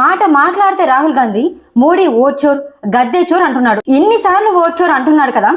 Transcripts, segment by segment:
మాట మాట్లాడితే రాహుల్ గాంధీ మోడీ ఓట్చోర్ గద్దెచోర్ అంటున్నాడు. ఇన్నిసార్లు ఓట్చోర్ అంటున్నాడు కదా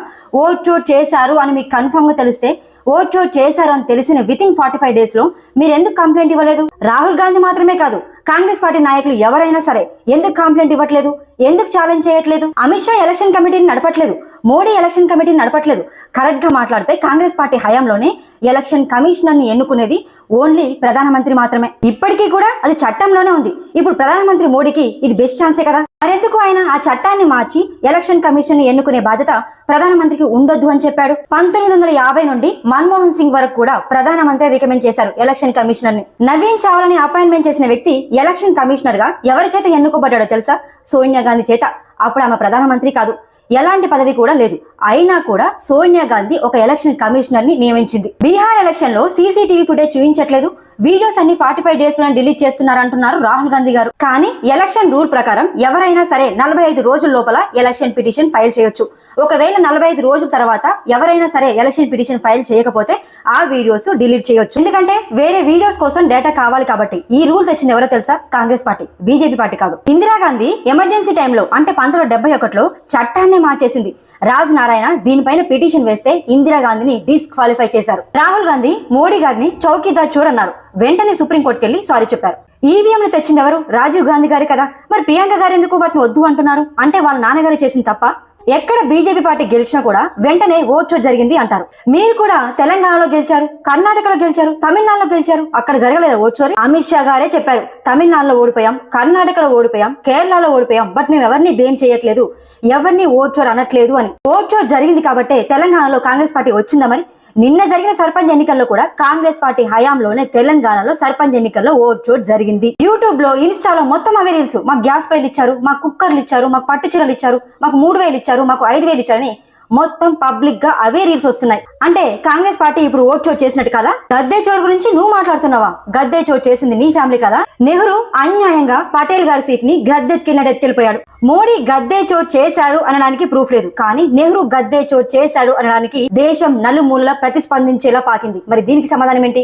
ఓట్చోర్ చేశారు అని మీకు కన్ఫర్మ్గా తెలిస్తే ఓట్చోర్ చేశారు అని తెలిసిన విత్ ఇన్ ఫార్టీ ఫైవ్ డేస్లో మీరు ఎందుకు కంప్లైంట్ ఇవ్వలేదు? రాహుల్ గాంధీ మాత్రమే కాదు కాంగ్రెస్ పార్టీ నాయకులు ఎవరైనా సరే ఎందుకు కంప్లైంట్ ఇవ్వట్లేదు? ఎందుకు ఛాలెంజ్ చేయట్లేదు? అమిత్ షా ఎలక్షన్ కమిటీని నడపట్లేదు మోడీ ఎలక్షన్ కమిటీని నడపట్లేదు. కరెక్ట్గా మాట్లాడితే కాంగ్రెస్ పార్టీ హయాంలోనే ఎలక్షన్ కమిషనర్ని ఎన్నుకునేది ఓన్లీ ప్రధానమంత్రి మాత్రమే. ఇప్పటికీ కూడా అది చట్టంలోనే ఉంది. ఇప్పుడు ప్రధానమంత్రి మోడీకి ఇది బెస్ట్ ఛాన్సే కదా? మరెందుకు ఆయన ఆ చట్టాన్ని మార్చి ఎలక్షన్ కమిషన్ ఎన్నుకునే బాధ్యత ప్రధానమంత్రికి ఉండొద్దు అని చెప్పాడు. పంతొమ్మిది వందల యాభై నుండి మన్మోహన్ సింగ్ వరకు కూడా ప్రధానమంత్రి రికమెండ్ చేశారు ఎలక్షన్ కమిషనర్ని నవీన్ చావ్లాని అపాయింట్మెంట్ చేసిన వ్యక్తి ఎలక్షన్ కమిషనర్గా ఎవరి చేత ఎన్నుకోబడ్డాడో తెలుసా? సోనియా గాంధీ చేత. అప్పుడు ఆమె ప్రధానమంత్రి కాదు. ఎలాంటి పదవి కూడా లేదు. అయినా కూడా సోనియా గాంధీ ఒక ఎలక్షన్ కమిషనర్ని నియమించింది. బీహార్ ఎలక్షన్లో సీసీటీవీ ఫుటేజ్ చూపించట్లేదు. వీడియోస్ అన్ని ఫార్టీ ఫైవ్ డేస్లో డిలీట్ చేస్తున్నారు అంటున్నారు రాహుల్ గాంధీ గారు. కానీ ఎలక్షన్ రూల్ ప్రకారం ఎవరైనా సరే నలభై ఐదు రోజుల లోపల ఎలక్షన్ పిటిషన్ ఫైల్ చేయొచ్చు. ఒకవేళ నలభై ఐదు రోజుల తర్వాత ఎవరైనా సరే ఎలక్షన్ పిటిషన్ ఫైల్ చేయకపోతే ఆ వీడియోస్ డిలీట్ చేయొచ్చు. ఎందుకంటే వేరే వీడియోస్ కోసం డేటా కావాలి కాబట్టి ఈ రూల్ తెచ్చింది ఎవరో తెలుసా? కాంగ్రెస్ పార్టీ బీజేపీ పార్టీ కాదు. ఇందిరాగాంధీ ఎమర్జెన్సీ టైంలో అంటే పంతొమ్మిది డెబ్బై ఒకటిలో చట్టాన్ని మార్చేసింది. రాజ్ నారాయణ దీనిపైన పిటిషన్ వేస్తే ఇందిరాగాంధీని డిస్క్వాలిఫై చేశారు. రాహుల్ గాంధీ మోడీ గారిని చౌకీదార్ చూరన్నారు. వెంటనే సుప్రీంకోర్టుకి వెళ్ళి సారీ చెప్పారు. ఈవీఎంలు తెచ్చింది ఎవరు రాజీవ్ గాంధీ గారి కదా. మరి ప్రియాంక గారు ఎందుకు వాటిని వద్దు అంటున్నారు? అంటే వాళ్ళ నాన్నగారు చేసింది తప్ప ఎక్కడ బీజేపీ పార్టీ గెలిచినా కూడా వెంటనే ఓట్చో జరిగింది అంటారు. మీరు కూడా తెలంగాణలో గెలిచారు కర్ణాటకలో గెలిచారు తమిళనాడులో గెలిచారు. అక్కడ జరగలేదు ఓట్చోరి అమిత్ షా గారే చెప్పారు తమిళనాడులో ఓడిపోయాం కర్ణాటకలో ఓడిపోయాం కేరళలో ఓడిపోయాం బట్ మేము ఎవరిని బేమ్ చేయట్లేదు. ఎవరిని ఓట్చోర్ అనట్లేదు అని. ఓట్చోర్ జరిగింది కాబట్టే తెలంగాణలో కాంగ్రెస్ పార్టీ వచ్చిందా మరి? నిన్న జరిగిన సర్పంచ్ ఎన్నికల్లో కూడా కాంగ్రెస్ పార్టీ హయాంలోనే తెలంగాణలో సర్పంచ్ ఎన్నికల్లో ఓట్ చోట్ జరిగింది. యూట్యూబ్లో ఇన్స్టాలో మొత్తం అవే రీల్స్ మాకు గ్యాస్ పైలు ఇచ్చారు మాకు కుక్కర్లు ఇచ్చారు మాకు పట్టు చీరలు ఇచ్చారు మాకు మూడు వేలు ఇచ్చారు మాకు ఐదు వేలు ఇచ్చారని మొత్తం పబ్లిక్గా అవే రీల్స్ వస్తున్నాయి. అంటే కాంగ్రెస్ పార్టీ ఇప్పుడు ఓట్ చోట్ చేసినట్టు కదా? గద్దే చోర్ గురించి నువ్వు మాట్లాడుతున్నావా? గద్దే చోట్ చేసింది నీ ఫ్యామిలీ కదా? నెహ్రూ అన్యాయంగా పటేల్ గారి సీట్ని గద్దెకెళ్ళినట్టు ఎత్తుకెళ్ళిపోయాడు. మోడీ గద్దే చోట్ చేశాడు అనడానికి ప్రూఫ్ లేదు. కానీ నెహ్రూ గద్దే చోట్ చేశాడు అనడానికి దేశం నలుమూలలా ప్రతిస్పందించేలా పాకింది. మరి దీనికి సమాధానం ఏంటి?